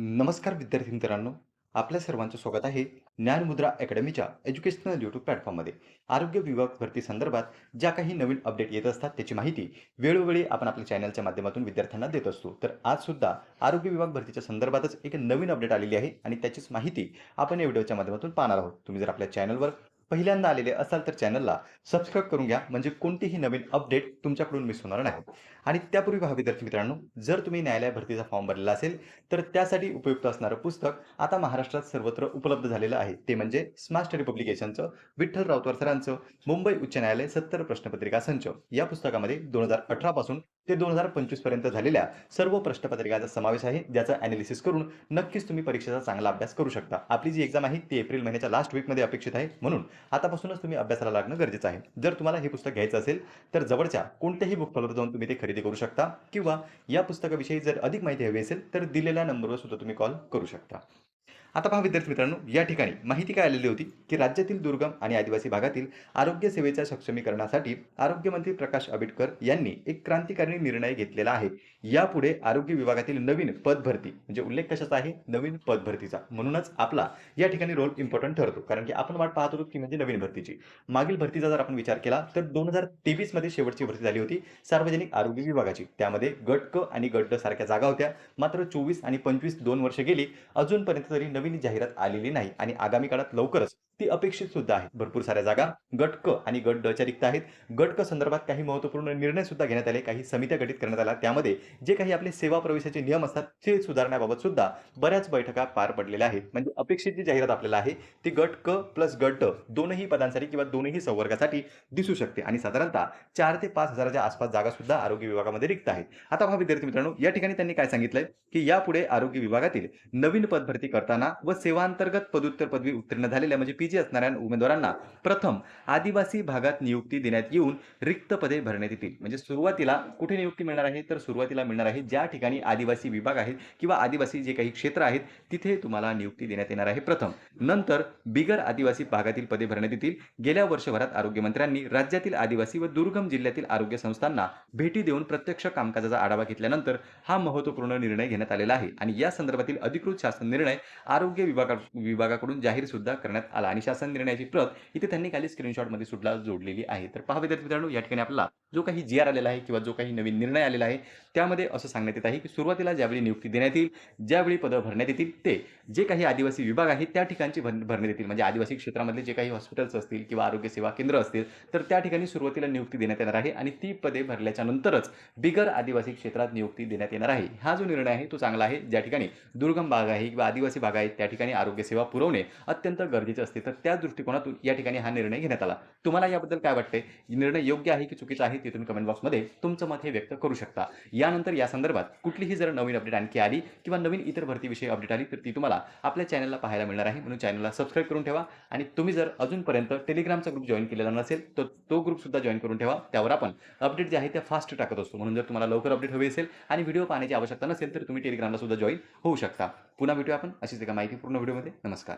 नमस्कार विद्यार्थी मित्रांनो. आपल्या सर्वांचं स्वागत आहे ज्ञानमुद्रा अकॅडमीच्या एज्युकेशनल यूट्यूब प्लॅटफॉर्ममध्ये. आरोग्य विभाग भरती संदर्भात ज्या काही नवीन अपडेट येत असतात त्याची माहिती वेळोवेळी आपण आपल्या चॅनलच्या माध्यमातून विद्यार्थ्यांना देत असतो. तर आज सुद्धा आरोग्य विभाग भरतीच्या संदर्भातच एक नवीन अपडेट आलेली आहे आणि त्याचीच माहिती आपण या व्हिडिओच्या माध्यमातून पाहणार आहोत. तुम्ही जर आपल्या चॅनलवर पहिल्यांदा आलेले असाल तर चॅनलला सबस्क्राईब करून घ्या. म्हणजे कोणतीही नवीन अपडेट तुमच्याकडून मिस होणार नाही. आणि त्यापूर्वी पहा विद्यार्थी मित्रांनो जर तुम्ही न्यायालय भरतीचा फॉर्म भरलेला असेल तर त्यासाठी उपयुक्त असणारं पुस्तक आता महाराष्ट्रात सर्वत्र उपलब्ध झालेलं आहे. ते म्हणजे स्मार्ट स्टडी पब्लिकेशनचं विठ्ठल राऊतवार सरांचं मुंबई उच्च न्यायालय सत्तर प्रश्नपत्रिका संच. या पुस्तकामध्ये दोन हजार अठरा पासून ते दोन हजार पंचवीसपर्यंत झालेल्या सर्व प्रश्नपत्रिकाचा समावेश आहे ज्याचा अनालिसिस करून नक्कीच तुम्ही परीक्षेचा चांगला अभ्यास करू शकता. आपली जी एक्झाम आहे ती एप्रिल महिन्याच्या लास्ट वीकमध्ये अपेक्षित आहे. म्हणून आतापासूनच तुम्ही अभ्यासाला लागणं गरजेचं आहे. जर तुम्हाला हे पुस्तक घ्यायचं असेल तर जवळच्या कोणत्याही बुक स्टॉलवर जाऊन तुम्ही ते खरेदी करू शकता किंवा या पुस्तकाविषयी जर अधिक माहिती हवी असेल तर दिलेल्या नंबरवर सुद्धा तुम्ही कॉल करू शकता. आता पहा विद्यार्थी मित्रांनो या ठिकाणी माहिती काय आलेली होती की राज्यातील दुर्गम आणि आदिवासी भागातील आरोग्य सेवेच्या सक्षमीकरणासाठी आरोग्यमंत्री प्रकाश आंबेडकर यांनी एक क्रांतिकारी निर्णय घेतलेला आहे. यापुढे आरोग्य विभागातील नवीन पद भरती म्हणजे उल्लेख कशाचा आहे? नवीन पद भरतीचा. म्हणूनच आपला या ठिकाणी रोल इम्पॉर्टंट ठरतो. कारण की आपण वाट पाहत होतो की म्हणजे नवीन भरतीची. मागील भरतीचा जर आपण विचार केला तर दोन हजार तेवीसमध्ये शेवटची भरती झाली होती सार्वजनिक आरोग्य विभागाची. त्यामध्ये गट क आणि गट ड सारख्या जागा होत्या. मात्र चोवीस आणि पंचवीस दोन वर्ष गेली. अजूनपर्यंत तरी नवीन जाहिरात आलेली नाही आणि आगामी काळात लवकरच ती अपेक्षित सुद्धा आहे भरपूर साऱ्या जागा गट क आणि गट डच्या रिक्त आहेत. गट क संदर्भात काही महत्त्वपूर्ण निर्णय सुद्धा घेण्यात आले. काही समित्या गठीत करण्यात आल्या. त्यामध्ये जे काही आपले सेवा प्रवेशाचे नियम असतात ते सुधारण्याबाबत सुद्धा बऱ्याच बैठका पार पडलेल्या आहेत. म्हणजे अपेक्षित जी जाहिरात आपल्याला आहे ती गट क प्लस गट दोनही पदांसाठी किंवा दोनही संवर्गासाठी दिसू शकते. आणि साधारणतः चार ते पाच हजाराच्या आसपास जागा सुद्धा आरोग्य विभागामध्ये रिक्त आहेत. आता पहा विद्यार्थी मित्रांनो या ठिकाणी त्यांनी काय सांगितलंय? की यापुढे आरोग्य विभागातील नवीन पदभरती करताना व सेवांतर्गत पदव्युत्तर पदवी उत्तीर्ण झालेल्या म्हणजे पी. पीजी असणाऱ्या उमेदवारांना प्रथम आदिवासी भागात नियुक्ती देण्यात येऊन रिक्त पदे भरण्यात येतील. म्हणजे सुरुवातीला कुठे नियुक्ती मिळणार आहे? तर सुरुवातीला मिळणार आहे ज्या ठिकाणी आदिवासी विभाग आहेत किंवा आदिवासी जे काही क्षेत्र आहेत तिथे तुम्हाला नियुक्ती देण्यात येणार आहे प्रथम. नंतर बिगर आदिवासी भागातील पदे भरण्यात येतील. गेल्या वर्षभरात आरोग्यमंत्र्यांनी राज्यातील आदिवासी व दुर्गम जिल्ह्यातील आरोग्य संस्थांना भेटी देऊन प्रत्यक्ष कामकाजाचा आढावा घेतल्यानंतर हा महत्त्वपूर्ण निर्णय घेण्यात आलेला आहे. आणि या संदर्भातील अधिकृत शासन निर्णय आरोग्य विभागा विभागाकडून जाहीर सुद्धा करण्यात आला. आणि शासन निर्णयाची प्रत इथे त्यांनी खाली स्क्रीनशॉटमध्ये सुद्धा जोडलेली आहे. तर पहा विद्यार्थी मित्रांनो या ठिकाणी आपला जो काही जी आर आलेला आहे किंवा जो काही नवीन निर्णय आलेला आहे त्यामध्ये असं सांगण्यात येत आहे की सुरुवातीला ज्यावेळी नियुक्ती देण्यात येईल ज्यावेळी पदं भरण्यात येतील ते जे काही आदिवासी विभाग आहेत त्या ठिकाणची भर भरण्यात येतील. म्हणजे आदिवासी क्षेत्रामधले जे काही हॉस्पिटल्स असतील किंवा आरोग्य सेवा केंद्र असतील तर त्या ठिकाणी सुरुवातीला नियुक्ती देण्यात येणार आहे आणि ती पदे भरल्याच्या नंतरच बिगर आदिवासी क्षेत्रात नियुक्ती देण्यात येणार आहे. हा जो निर्णय आहे तो चांगला आहे. ज्या ठिकाणी दुर्गम भाग आहे किंवा आदिवासी भाग आहे त्या ठिकाणी आरोग्य सेवा पुरवणे अत्यंत गरजेचे असते. तर त्या दृष्टिकोनातून या ठिकाणी हा निर्णय घेण्यात आला. तुम्हाला याबद्दल काय वाटते निर्णय योग्य आहे की चुकीचा आहे ते तुम्ही कमेंट बॉक्समध्ये तुमचं मत हे व्यक्त करू शकता. यानंतर या संदर्भात कुठलीही जर नवीन अपडेट आणखी आली किंवा नवीन इतर भरतीविषयी अपडेट आली तर ती तुम्हाला आपल्या चॅनलला पाहायला मिळणार आहे. म्हणून चॅनलला सबस्क्राईब करून ठेवा आणि तुम्ही जर अजूनपर्यंत टेलिग्रामचा ग्रुप जॉईन केलेला नसेल तर तो ग्रुपसुद्धा जॉईन करून ठेवा. त्यावर आपण अपडेट जे आहे ते फास्ट टाकत असतो. म्हणून जर तुम्हाला लवकर अपडेट हवी असेल आणि व्हिडिओ पाहण्याची आवश्यकता नसेल तर तुम्ही टेलिग्रामला सुद्धा जॉईन होऊ शकता. पुन्हा भेटूया आपण अशीच एका माहितीपूर्ण व्हिडिओमध्ये नमस्कार.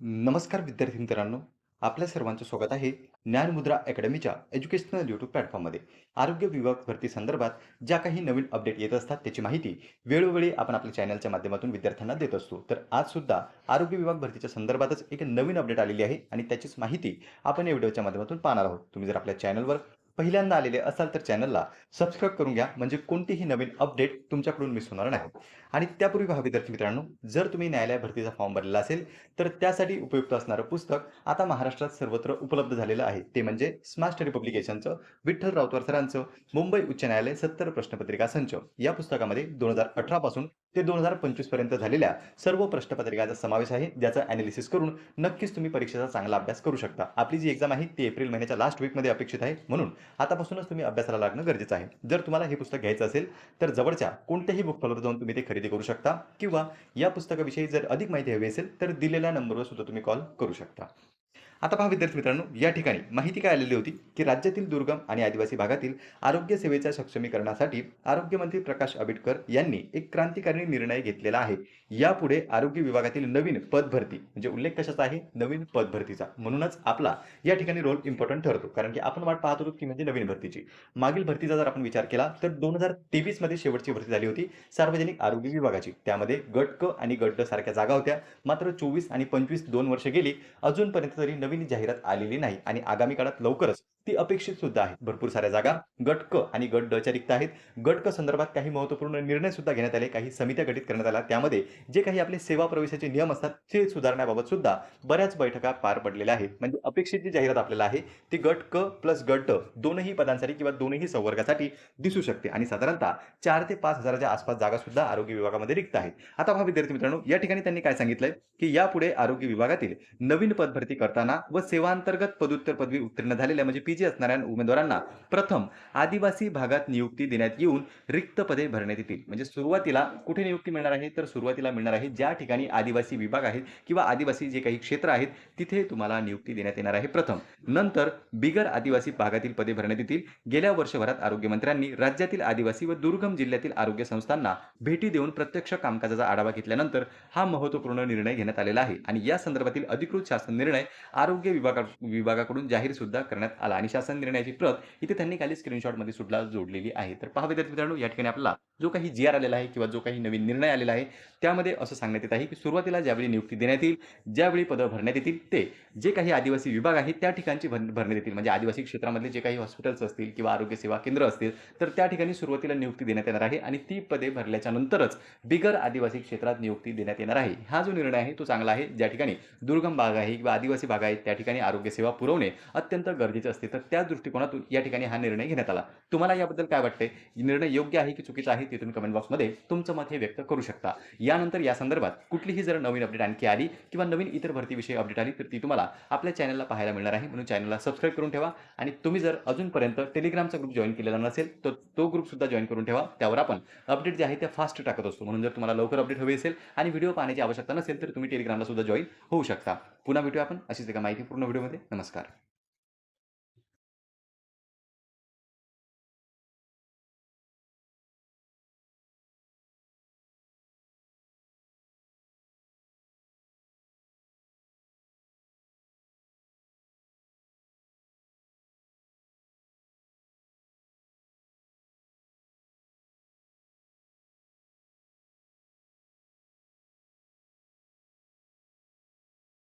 नमस्कार विद्यार्थी मित्रांनो. आपल्या सर्वांचं स्वागत आहे ज्ञानमुद्रा अकॅडमीच्या एज्युकेशनल यूट्यूब प्लॅटफॉर्ममध्ये. आरोग्य विभाग भरती संदर्भात ज्या काही नवीन अपडेट येत असतात त्याची माहिती वेळोवेळी आपण आपल्या चॅनलच्या माध्यमातून विद्यार्थ्यांना देत असतो. तर आज सुद्धा आरोग्य विभाग भरतीच्या संदर्भातच एक नवीन अपडेट आलेली आहे आणि त्याचीच माहिती आपण या व्हिडिओच्या माध्यमातून पाहणार आहोत. तुम्ही जर आपल्या चॅनलवर पहिल्यांदा आलेले असाल तर चॅनलला सबस्क्राईब करून घ्या. म्हणजे कोणतीही नवीन अपडेट तुमच्याकडून मिस होणार नाही. आणि त्यापूर्वी पहा विद्यार्थी मित्रांनो जर तुम्ही न्यायालय भरतीचा फॉर्म भरलेला असेल तर त्यासाठी उपयुक्त असणारं पुस्तक आता महाराष्ट्रात सर्वत्र उपलब्ध झालेलं आहे. ते म्हणजे स्मार्ट स्टडी पब्लिकेशनचं विठ्ठल राऊतवार सरांचं मुंबई उच्च न्यायालय सत्तर प्रश्नपत्रिका संच. या पुस्तकामध्ये दोन हजार अठरा पासून ते दोन हजार पंचवीसपर्यंत झालेल्या सर्व प्रश्नपत्रिकाचा समावेश आहे ज्याचा ॲनालिसिस करून नक्कीच तुम्ही परीक्षेचा चांगला अभ्यास करू शकता. आपली जी एक्झाम आहे ती एप्रिल महिन्याच्या लास्ट वीकमध्ये अपेक्षित आहे. म्हणून आतापासूनच तुम्ही अभ्यासाला लागणं गरजेचं आहे. जर तुम्हाला हे पुस्तक घ्यायचं असेल तर जवळच्या कोणत्याही बुक स्टॉलवर जाऊन तुम्ही ते खरेदी करू शकता किंवा या पुस्तकाविषयी जर अधिक माहिती हवी असेल तर दिलेल्या नंबरवर सुद्धा तुम्ही कॉल करू शकता. आता पहा विद्यार्थी मित्रांनो या ठिकाणी माहिती काय आलेली होती की राज्यातील दुर्गम आणि आदिवासी भागातील आरोग्य सेवेच्या सक्षमीकरणासाठी आरोग्यमंत्री प्रकाश आंबेडकर यांनी एक क्रांतिकारी निर्णय घेतलेला आहे. यापुढे आरोग्य विभागातील नवीन पदभरती म्हणजे उल्लेख कशाचा आहे? नवीन पदभरतीचा. म्हणूनच आपला या ठिकाणी रोल इम्पॉर्टंट ठरतो. कारण की आपण वाट पाहत होतो की म्हणजे नवीन भरतीची. मागील भरतीचा जर आपण विचार केला तर दोन हजार तेवीसमध्ये शेवटची भरती झाली होती सार्वजनिक आरोग्य विभागाची. त्यामध्ये गट क आणि गट ड सारख्या जागा होत्या. मात्र चोवीस आणि पंचवीस दोन वर्ष गेली. अजूनपर्यंत तरी नवीन जाहिरात आलेली नाही आणि आगामी काळात लवकरच ती अपेक्षित सुद्धा आहे. भरपूर साऱ्या जागा गट क आणि गट ड च्या रिक्त आहेत. गट क संदर्भात काही महत्त्वपूर्ण निर्णय सुद्धा घेण्यात आले. काही समित्या गठीत करण्यात आल्या. त्यामध्ये जे काही आपले सेवा प्रवेशाचे नियम असतात ते सुधारण्याबाबत सुद्धा बऱ्याच बैठका पार पडलेल्या आहेत. म्हणजे अपेक्षित जी जाहिरात आपल्याला आहे ती गट क प्लस गट ड दोनही पदांसाठी किंवा दोनही संवर्गासाठी दिसू शकते. आणि साधारणतः चार ते पाच हजाराच्या आसपास जागा सुद्धा आरोग्य विभागामध्ये रिक्त आहेत. आता पहा विद्यार्थी मित्रांनो या ठिकाणी त्यांनी काय सांगितलंय? की यापुढे आरोग्य विभागातील नवीन पदभरती करताना व सेवांतर्गत पदोत्तर पदवी उत्तीर्ण झालेल्या म्हणजे पीजी असणाऱ्या उमेदवारांना प्रथम आदिवासी भागात नियुक्ती देण्यात येऊन रिक्त पदे भरण्यात येतील. म्हणजे सुरुवातीला कुठे नियुक्ती मिळणार आहे? तर सुरुवातीला मिळणार आहे ज्या ठिकाणी आदिवासी विभाग आहेत किंवा आदिवासी जे काही क्षेत्र आहेत तिथे तुम्हाला नियुक्ती देण्यात येणार आहे प्रथम. नंतर बिगर आदिवासी भागातील पदे भरण्यात येतील. गेल्या वर्षभरात आरोग्यमंत्र्यांनी राज्यातील आदिवासी व दुर्गम जिल्ह्यातील आरोग्य संस्थांना भेटी देऊन प्रत्यक्ष कामकाजाचा आढावा घेतल्यानंतर हा महत्त्वपूर्ण निर्णय घेण्यात आलेला आहे. आणि या संदर्भातील अधिकृत शासन निर्णय आरोग्य विभागा विभागाकडून जाहीर सुद्धा करण्यात आला. आणि शासन निर्णयाची प्रत इथे त्यांनी खाली स्क्रीनशॉटमध्ये सुद्धा जोडलेली आहे. तर पहा विद्यार्थी मित्रांनो या ठिकाणी आपला जो काही जी आर आलेला आहे किंवा जो काही नवीन निर्णय आलेला आहे त्यामध्ये असं सांगण्यात येत आहे की सुरुवातीला ज्यावेळी नियुक्ती देण्यात येईल ज्यावेळी पदं भरण्यात येतील ते जे काही आदिवासी विभाग आहेत त्या ठिकाणची भर भरण्यात येतील. म्हणजे आदिवासी क्षेत्रामधले जे काही हॉस्पिटल्स असतील किंवा आरोग्य सेवा केंद्र असतील तर त्या ठिकाणी सुरुवातीला नियुक्ती देण्यात येणार आहे आणि ती पदे भरल्याच्या नंतरच बिगर आदिवासी क्षेत्रात नियुक्ती देण्यात येणार आहे. हा जो निर्णय आहे तो चांगला आहे. ज्या ठिकाणी दुर्गम भाग आहे किंवा आदिवासी भाग आहेत त्या ठिकाणी आरोग्य सेवा पुरवणे अत्यंत गरजेचे असते. तर त्या दृष्टिकोनातून या ठिकाणी हा निर्णय घेण्यात आला. तुम्हाला याबद्दल काय वाटते निर्णय योग्य आहे की चुकीचा आहे? ते तुम्ही कमेंट बॉक्समध्ये तुमचं मत हे व्यक्त करू शकता. यानंतर या संदर्भात कुठलीही जर नवीन अपडेट आणखी आली किंवा नवीन इतर भरतीविषयी अपडेट आली तर ती तुम्हाला आपल्या चॅनलला पाहायला मिळणार आहे. म्हणून चॅनलला सबस्क्राईब करून ठेवा. आणि तुम्ही जर अजूनपर्यंत टेलिग्रामचा ग्रुप जॉईन केलेला नसेल तर तो ग्रुपसुद्धा जॉईन करून ठेवा. त्यावर आपण अपडेट जे आहे ते फास्ट टाकत असतो. म्हणून जर तुम्हाला लवकर अपडेट हवी असेल आणि व्हिडिओ पाहण्याची आवश्यकता नसेल तर तुम्ही टेलिग्रामला सुद्धा जॉईन होऊ शकता. पुन्हा भेटूया आपण अशीच एका माहितीपूर्ण व्हिडिओमध्ये नमस्कार.